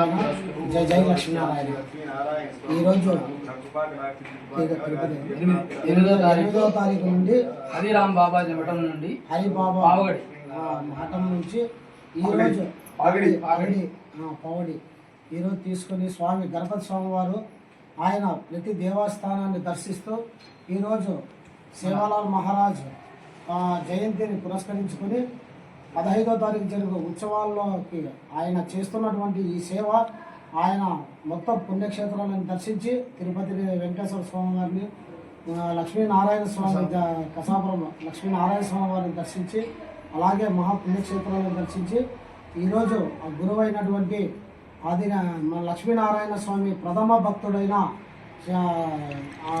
జై జై లక్ష్మీనారాయణ. ఈరోజు ఎనిమిదో తారీఖు. ఎనిమిదవ తారీఖు నుండి హరిరామ్ బాబాజీ మఠం నుండి హరిబాబా పావగడి. మఠం నుంచి ఈరోజు. పావడి పావడి ఈరోజు తీసుకుని స్వామి గణపతి స్వామి వారు ఆయన ప్రతి దేవస్థానాన్ని దర్శిస్తూ ఈరోజు సేవాలాల్ మహారాజ్ ఆ, జయంతిని పురస్కరించుకుని పదహైదో తారీఖు జరిగే ఉత్సవాల్లోకి ఆయన చేస్తున్నటువంటి ఈ సేవ ఆయన మొత్తం పుణ్యక్షేత్రాలను దర్శించి తిరుపతి వెంకటేశ్వర స్వామి వారిని లక్ష్మీనారాయణ స్వామి కసాపురం లక్ష్మీనారాయణ స్వామి వారిని దర్శించి అలాగే మహాపుణ్యక్షేత్రాలను దర్శించి ఈరోజు ఆ గురువైనటువంటి ఆది మన లక్ష్మీనారాయణ స్వామి ప్రథమ భక్తుడైన ఆ,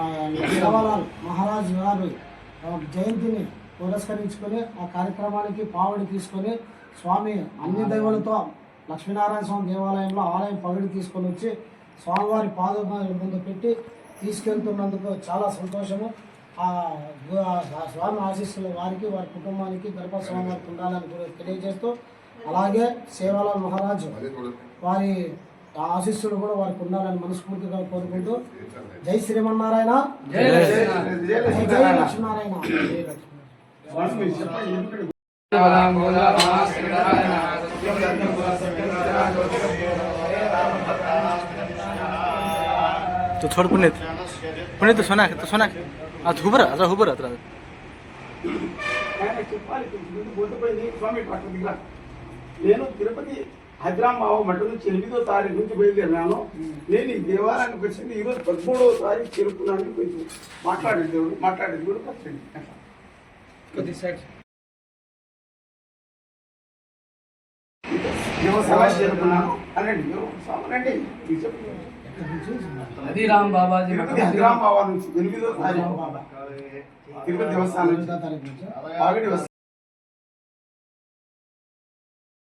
మహారాజ్ గారి జయంతిని పురస్కరించుకొని ఆ కార్యక్రమానికి పావుడి తీసుకొని స్వామి అన్ని దైవాలతో లక్ష్మీనారాయణ స్వామి దేవాలయంలో ఆలయం పవిడి తీసుకొని వచ్చి స్వామివారి పాదోపాల ముందు పెట్టి తీసుకెళ్తున్నందుకు చాలా సంతోషము. ఆ స్వామి ఆశీస్సులు వారికి వారి కుటుంబానికి గణపతి స్వామి వారికి ఉండాలని కూడా తెలియజేస్తూ అలాగే సేవాలాల్ మహారాజు వారి ఆశీస్సులు కూడా వారికి ఉండాలని మనస్ఫూర్తిగా కోరుకుంటూ జై శ్రీమన్నారాయణ. జై జై లక్ష్మీనారాయణ. तो छोड़ पुण्य पुण्य तो सोना तो सोना आज हुबर आज हुबर अत्र ఆయన చెప్పాలి ముందు బోధపడింది స్వామి పట్ల దిగా నేను తిరుపతి హైదరాబాద్ మఠం నుంచి ఎనిమిదో తారీఖు నుంచి బయలుదేరినాను నేను ఈ దేవాలయానికి వచ్చింది ఈరోజు పదమూడవ తారీఖు చేరుకున్నాను కొంచెం మాట్లాడేది దేవుడు మాట్లాడేది కూడా పచ్చండి అండి మీరు చెప్పండి. హరిరామ్ బాబాజీ తిరుపతి హైదరాబాద్ నుంచి ఎనిమిదో తారీఖు. తిరుపతి దేవస్థానం